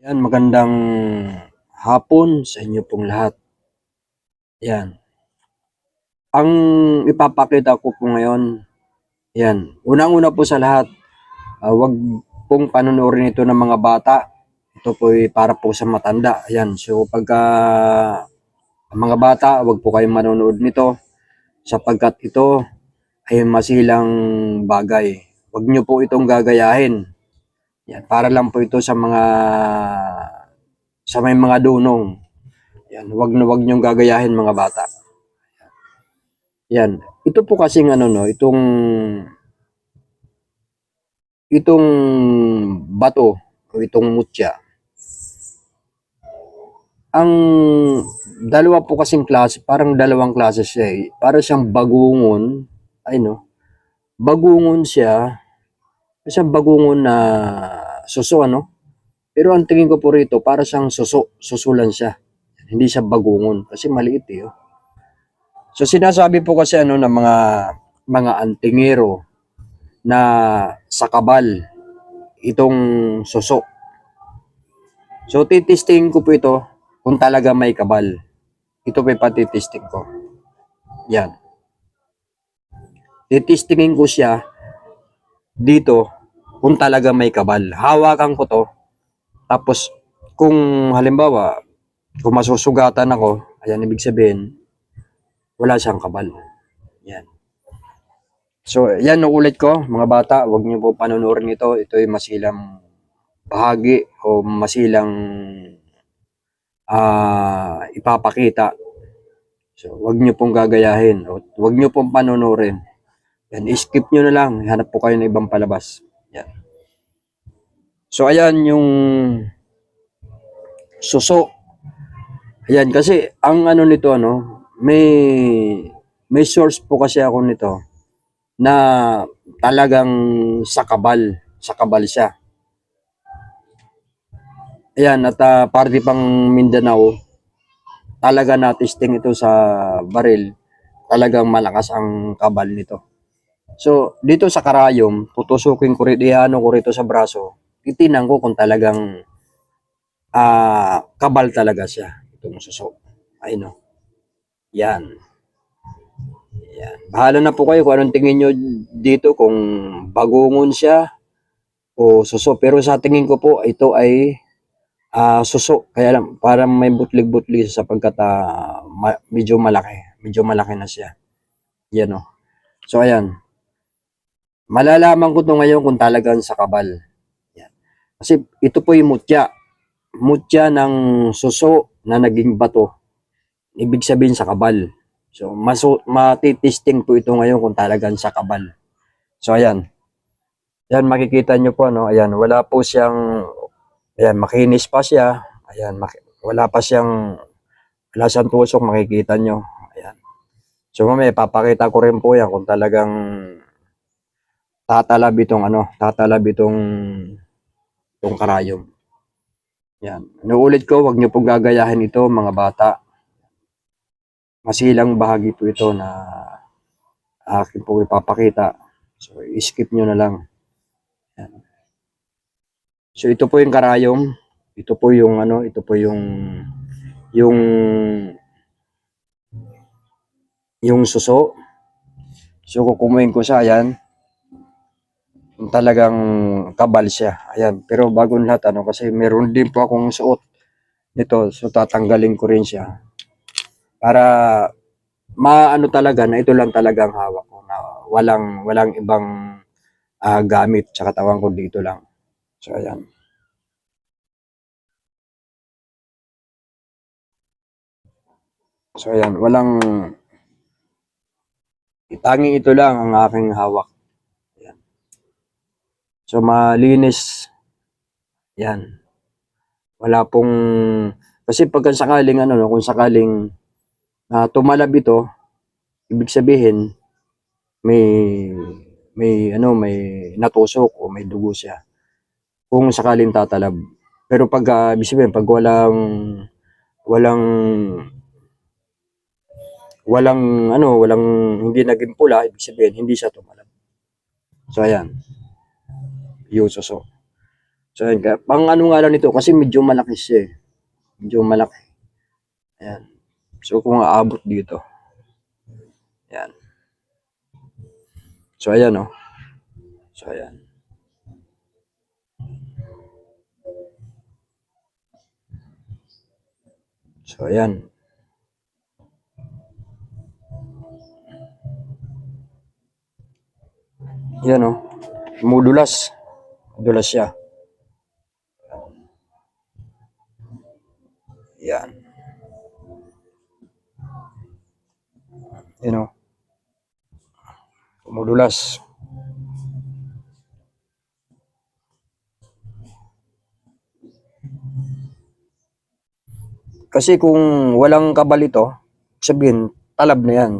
Yan, magandang hapon sa inyo pong lahat. Yan. Ang ipapakita ko po ngayon, yan. Unang-una po sa lahat, ah, wag pong panonoodin ito ng mga bata. Ito po ay para po sa matanda. Yan. So pagka ang mga bata, wag po kayong manonood nito sapagkat ito ay masilang bagay. Wag nyo po itong gagayahin. Yan, para lang po ito sa mga sa may mga dunong. Yan, wag na wag niyong gagayahin mga bata. Yan. Ito po kasing ano no, itong itong bato o itong mutya. Ang dalawa po kasing klase, parang dalawang klase siya eh. Para siyang bagungon, ay no. Bagungon siya, siyang bagungon na suso ano. Pero ang tingin ko po rito, para siyang suso, susulan siya. Hindi siya bagungon kasi maliit eh. oh. So sinasabi po kasi ano ng mga mga antingero na sa kabal itong suso. So titistingin ko po ito kung talaga may kabal. Ito po yung patitisting ko. Yan. Titistingin ko siya dito kung talaga may kabal. Hawakan ko to. Tapos kung halimbawa kung masusugatan ako, ayan ibig sabihin wala siyang kabal. Yan. So, yan ulit ko, mga bata, wag niyo po panonoodin ito. Ito ay masilang bahagi o masilang ah ipapakita. So, wag niyo pong gagayahin o wag niyo pong panonoodin. Yan, skip niyo na lang. Hanap po kayo ng ibang palabas. Yan. So, ayan yung suso. Ayan, kasi ang ano nito, ano, may may source po kasi ako nito na talagang sa kabal, sa kabal siya. Ayan, at uh, parte pang Mindanao, talaga na-testing ito sa baril, talagang malakas ang kabal nito. So, dito sa karayom, tutusukin ko rin, iano ko rito sa braso, titinan ko kung talagang ah kabal talaga siya. Itong suso. Ay no. Yan. Yan. Bahala na po kayo kung anong tingin nyo dito, kung bagungon siya o suso. Pero sa tingin ko po, ito ay ah suso. Kaya lang, parang may butlig-butlig sapagkat ah, ma- medyo malaki. Medyo malaki na siya. Yan o. So, ayan. Malalaman ko to ngayon kung talagang sa kabal. Yan. Kasi ito po yung mutya. Mutya ng suso na naging bato. Ibig sabihin sa kabal. So, maso, matitisting po ito ngayon kung talagang sa kabal. So, ayan. Ayan, makikita nyo po, no? Ayan, wala po siyang, ayan, makinis pa siya. Ayan, maki- wala pa siyang, wala siyang tusok, makikita nyo. Ayan. So, mamaya, papakita ko rin po yan kung talagang tatalab itong, ano, tatalab itong, itong karayom. Yan. Nuulit ko, wag niyo pong gagayahin ito, mga bata masilang bahagi po ito na akin po ipapakita. So, skip nyo na lang. Yan. So, ito po yung karayom. Ito po yung ano, ito po yung yung yung suso. So, kukumuhin ko siya, ayan. Talagang kabal siya. Ayan. Pero bago lahat, ano, kasi meron din po akong suot nito. So, tatanggalin ko rin siya para maano talaga na ito lang talagang hawak ko na walang walang ibang ah, gamit sa katawan ko dito lang. So ayan. So ayan, walang tanging ito lang ang aking hawak. So malinis. Yan. Wala pong kasi pagka sakaling ano no, kung sakaling na tumalab ito, ibig sabihin may may ano may natusok o may dugo siya kung sakaling tatalab. Pero pag uh, ibig sabihin pag walang walang walang ano, walang hindi naging pula, ibig sabihin hindi siya tumalab. So ayan. Yung suso. So, ayan, kaya, pang ano nga lang nito, kasi medyo malaki siya eh. Medyo malaki. Ayan. So, kung aabot dito. Ayan. So, ayan oh. So, ayan. So, ayan. Yan oh. Mumudulas. Dulas siya. Yan. Yan oh. Kumudulas. Kasi kung walang kabal ito, sabihin, talab na yan.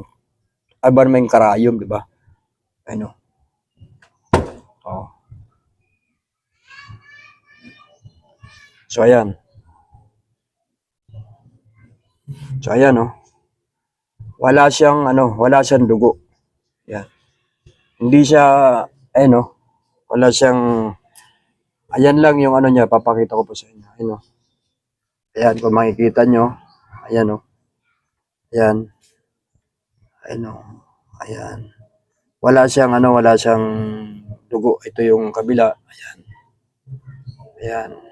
Aban may karayom, di ba? Ano? Oh. So, ayan. So, ayan, oh. Wala siyang, ano, wala siyang dugo. Yan. Hindi siya, ayun, oh. Wala siyang, ayan lang yung ano niya, papakita ko po sa inyo. Ayun, oh. Ayan, kung makikita nyo. Ayan, oh. Ayan. Ayan, oh. Ayan. Wala siyang, ano, wala siyang dugo. Ito yung kabila. Ayan. Ayan.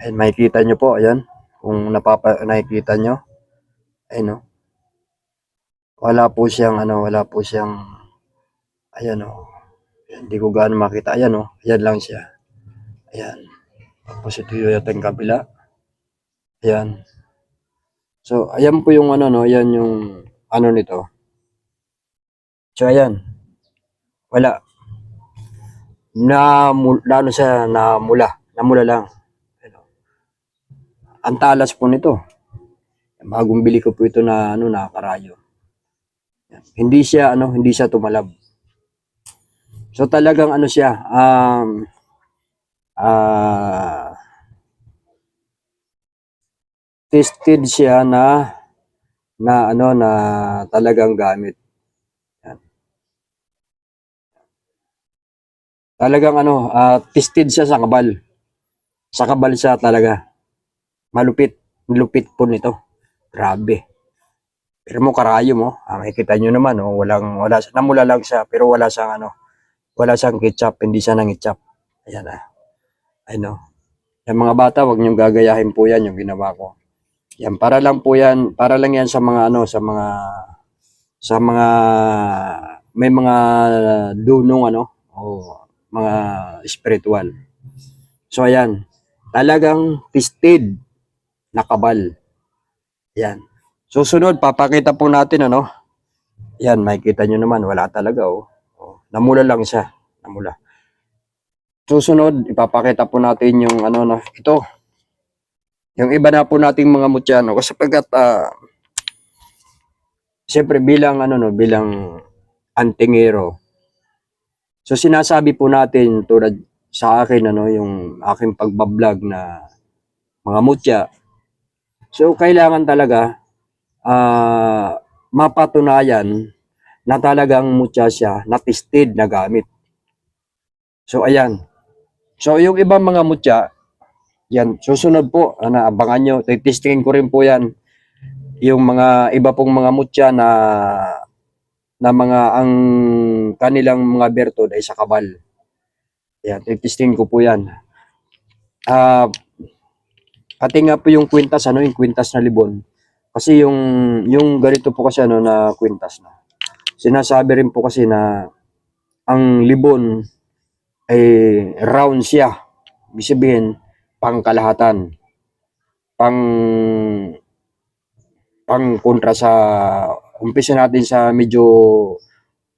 Ayan, makikita nyo po. Ayan. Kung napapa, nakikita nyo. Ayan, oh. Wala po siyang, ano, wala po siyang, ayan, oh. Ayan, Hindi ko gaano makita. Ayan, oh. Ayan lang siya. Ayan. Tapos ito yung yata yung kabila. Ayan. So, ayan po yung ano, no. Ayan yung, ano nito. So, ayan. Wala. Na, na ano siya, na mula. Namula lang. Ang talas po nito. Bagong bili ko po ito na, ano, na karayo. Yan. Hindi siya, ano, hindi siya tumalab. So, talagang, ano siya, um, ah, tested siya na, na, ano, na talagang gamit. Talagang ano, ah, tested siya sa kabal. Sa kabal siya talaga. Malupit. Lupit po nito. Grabe. Pero mo karayo mo, ah, makikita nyo naman, oh, walang, wala, namula lang siya, pero wala siyang ano, wala siyang ketchup, hindi siya nang ketchup. Ayan ah. Ano. Yung mga bata, wag niyong gagayahin po yan, yung ginawa ko. Yan, para lang po yan, para lang yan sa mga ano, sa mga, sa mga, may mga dunong ano, o mga spiritual. So ayan, talagang tested na kabal. Yan. Susunod, papakita po natin ano. Yan, makikita nyo naman, wala talaga oh. oh namula lang siya. Namula. Susunod, ipapakita po natin yung ano na, ito. Yung iba na po nating mga mutyano. Kasi pagkat, ah, siyempre bilang ano no, bilang antingero, So sinasabi po natin tulad sa akin ano yung aking pagbablog na mga mutya. So kailangan talaga ah mapatunayan na talagang mutya siya na tested na gamit. So ayan. So yung ibang mga mutya, yan, susunod po, ano, abangan nyo, titistingin ko rin po yan, yung mga iba pong mga mutya na na mga ang kanilang mga bertod ay sa kabal. Yan, titistingin ko po yan. Ah, pati nga po yung kwintas, ano, yung kwintas na libon. Kasi yung, yung ganito po kasi ano na kwintas na. Sinasabi rin po kasi na ang libon ay round siya. Ibig pangkalahatan. Pang pang kontra sa umpisa natin sa medyo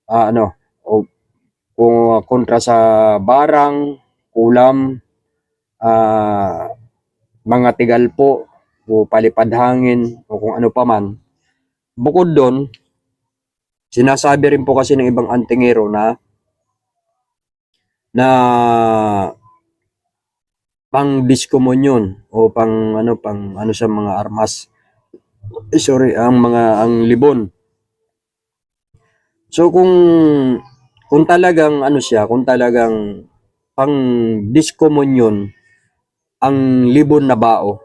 ah, ano o kung kontra sa barang, kulam, ah, mga tigalpo o palipad hangin o kung ano pa man. Bukod doon, sinasabi rin po kasi ng ibang antingero na na pang diskomunyon o pang ano pang ano sa mga armas eh, sorry ang mga ang libon so kung kung talagang ano siya kung talagang pang diskomunyon ang libon na bao.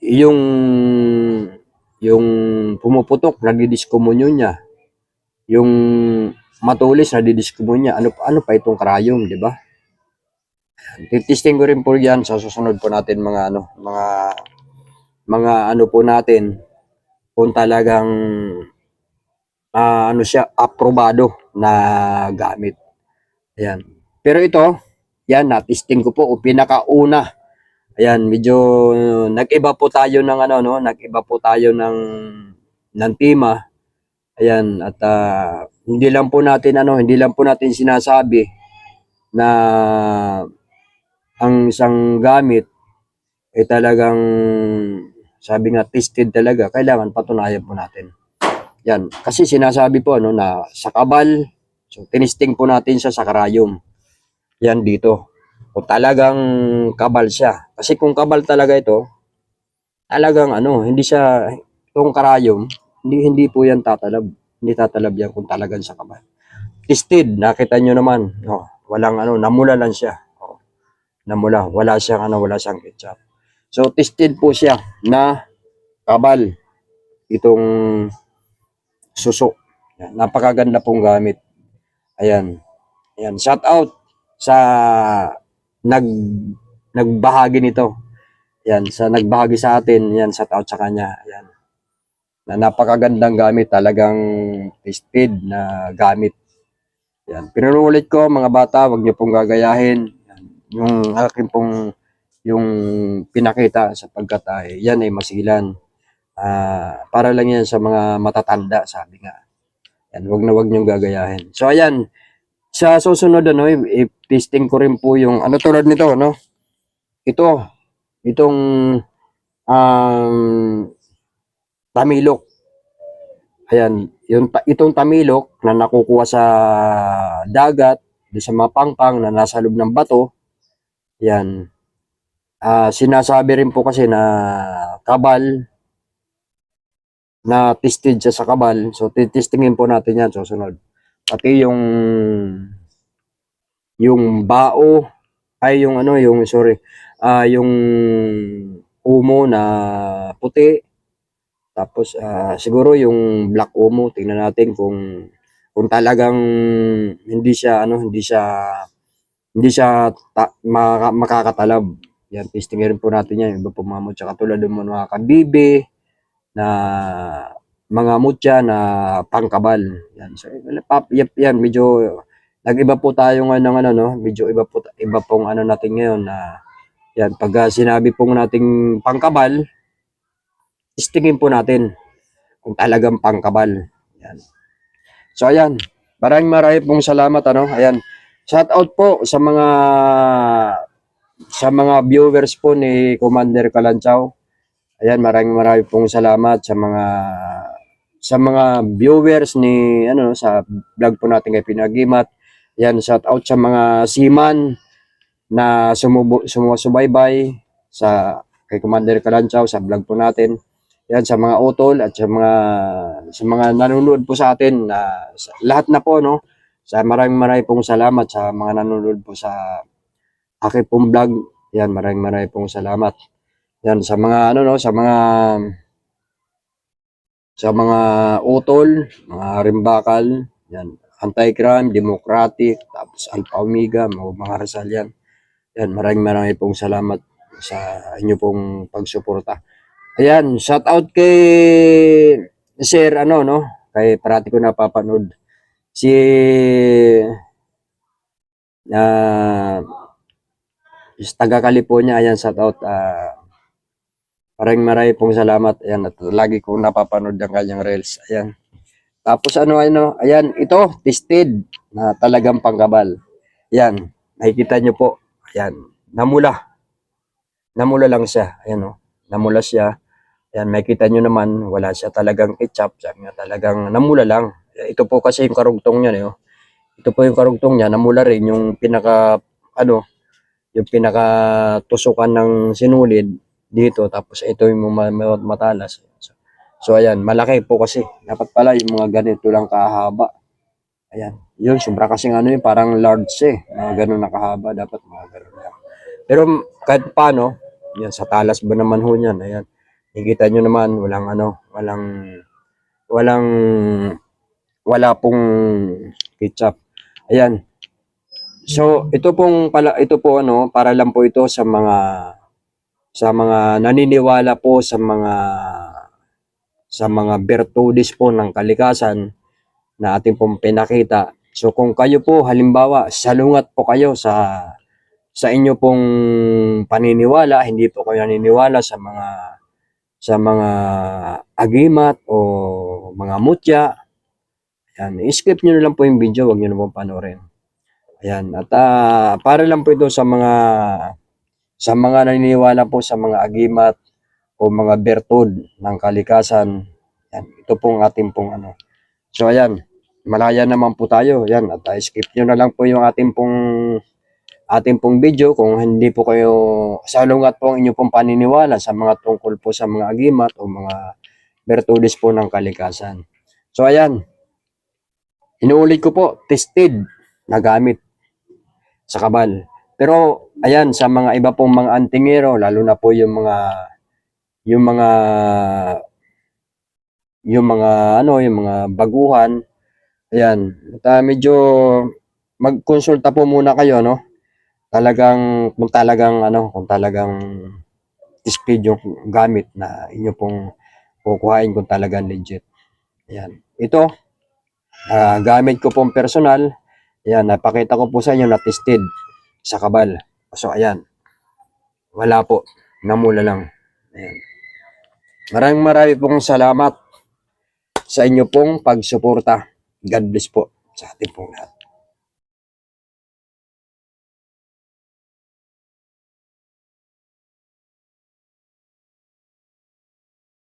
Yung yung pumuputok, nagdidiskomunyon niya. Yung matulis, nagdidiskomunyon niya. Ano, ano pa itong karayom, di ba? Titisting ko rin po yan sa susunod po natin mga ano, mga mga ano po natin kung talagang ah, ano siya, aprobado na gamit. Ayan. Pero ito, yan, natisting ko po, o pinakauna. Ayan, medyo nag-iba po tayo ng ano, no? Nag-iba po tayo ng, ng tema. Ayan, at ah, hindi lang po natin, ano, hindi lang po natin sinasabi na ang isang gamit ay talagang sabi nga tested talaga, kailangan patunayan po natin. Yan, kasi sinasabi po ano na sa kabal, so tinisting po natin siya sa karayom. Yan dito. Kung talagang kabal siya. Kasi kung kabal talaga ito, talagang ano, hindi siya itong karayom, hindi hindi po yan tatalab. Hindi tatalab yan kung talagang sa kabal. Tested, nakita nyo naman. Oh, walang ano, namula lang siya. Oh, namula, wala siyang ano, wala siyang ketchup. So tested po siya na kabal itong suso. Yan, napakaganda pong gamit. Ayan. Ayan, shout out sa nag nagbahagi nito. Yan, sa nagbahagi sa atin, yan, shout out sa kanya. Yan. Na napakagandang gamit, talagang tested na gamit. Yan. Pinunulit ko, mga bata, wag niyo pong gagayahin. Yan. Yung akin pong yung pinakita sapagkat ay yan ay masilan. Ah, para lang yan sa mga matatanda, sabi nga. Yan, wag na wag niyong gagayahin. So ayan, sa susunod ano, i- i-testing ko rin po yung ano tulad nito, no? Ito, itong um, tamilok. Ayan, yung itong tamilok na nakukuha sa dagat, di sa mga pangpang na nasa loob ng bato. Yan. Ah, sinasabi rin po kasi na kabal na tested siya sa kabal. So, titistingin po natin yan susunod. Pati yung yung bao ay yung ano, yung sorry, ah yung umo na puti. Tapos ah, siguro yung black umo, tingnan natin kung kung talagang hindi siya ano, hindi siya hindi siya ta- maka- makakatalab. Yan, testingin rin po natin yan. Iba po mga mutya katulad ng mga kabibe na mga mutya na pangkabal. Yan. So, yep, yan, medyo nag-iba po tayo ngayon ng ano, no? Medyo iba po, iba pong ano natin ngayon na yan, pag ah, sinabi pong nating pangkabal, testingin po natin kung talagang pangkabal. Yan. So, ayan. Maraming maraming pong salamat, ano? Ayan. Shout out po sa mga sa mga viewers po ni Commander Kalanchaw. Ayan, maraming maraming pong salamat sa mga sa mga viewers ni ano sa vlog po natin kay Pinagimat. Ayan, shout out sa mga seaman na sumubo, sumusubaybay sa kay Commander Kalanchaw sa vlog po natin. Yan sa mga utol at sa mga sa mga nanonood po sa atin na sa- lahat na po no. Sa maraming maraming pong salamat sa mga nanonood po sa aking pong vlog. Yan, maraming maraming pong salamat. Yan, sa mga ano no, sa mga sa mga utol, mga rimbakal, yan, anti-crime, democratic, tapos alpha omega, mga, mga Rizal yan. Yan, maraming maraming pong salamat sa inyo pong pagsuporta. Ayan, shout out kay Sir ano no, kay parati ko napapanood si ah is taga California, ayan, shout out. ah maraming maraming pong salamat. Ayan, at lagi kong napapanood ang kanyang reels. Ayan. Tapos ano, ano, ayan, ito, tested na talagang panggabal. Ayan, nakikita nyo po. Ayan, namula. Namula lang siya. Ayan, oh, namula siya. Ayan, makikita nyo naman, wala siya talagang ketchup. Sabi nga talagang namula lang. Ito po kasi yung karugtong niya, no? Ito po yung karugtong niya, namula rin yung pinaka, ano, yung pinaka tusukan ng sinulid dito tapos ito yung ma- ma- matalas so, so ayan malaki po kasi dapat pala yung mga ganito lang kahaba Ayan. Yun, sobra kasing ano yun, parang large eh. Mga ganun nakahaba, dapat mga ganun lang. Pero kahit paano, yan, sa talas ba naman ho yan, ayan. Nakikita nyo naman, walang ano, walang, walang, wala pong ketchup. Ayan. So, ito pong pala, ito po ano, para lang po ito sa mga, sa mga naniniwala po sa mga, sa mga virtudes po ng kalikasan na ating pong pinakita. So kung kayo po halimbawa salungat po kayo sa sa inyo pong paniniwala, hindi po kayo naniniwala sa mga sa mga agimat o mga mutya, yan, i-skip nyo lang po yung video, wag nyo na pong panoorin. Ayan, at ah, para lang po ito sa mga sa mga naniniwala po sa mga agimat o mga bertud ng kalikasan. Yan, ito pong ating pong ano. So ayan, malaya naman po tayo. Yan, at uh, skip nyo na lang po yung ating pong ating pong video kung hindi po kayo salungat po ang inyong pong paniniwala sa mga tungkol po sa mga agimat o mga bertudes po ng kalikasan. So ayan, inuulit ko po, tested na gamit sa kabal. Pero ayan, sa mga iba pong mga antingero, lalo na po yung mga yung mga yung mga ano, yung mga baguhan, ayan, at, ah, medyo magkonsulta po muna kayo, no? Talagang, kung talagang, ano, kung talagang speed yung gamit na inyo pong kukuhain kung talagang legit. Ayan. Ito, ah, gamit ko pong personal, ayan, napakita ko po sa inyo na tested sa kabal. So, ayan. Wala po. Namula lang. Ayan. Maraming marami pong salamat sa inyo pong pagsuporta. God bless po sa ating pong lahat.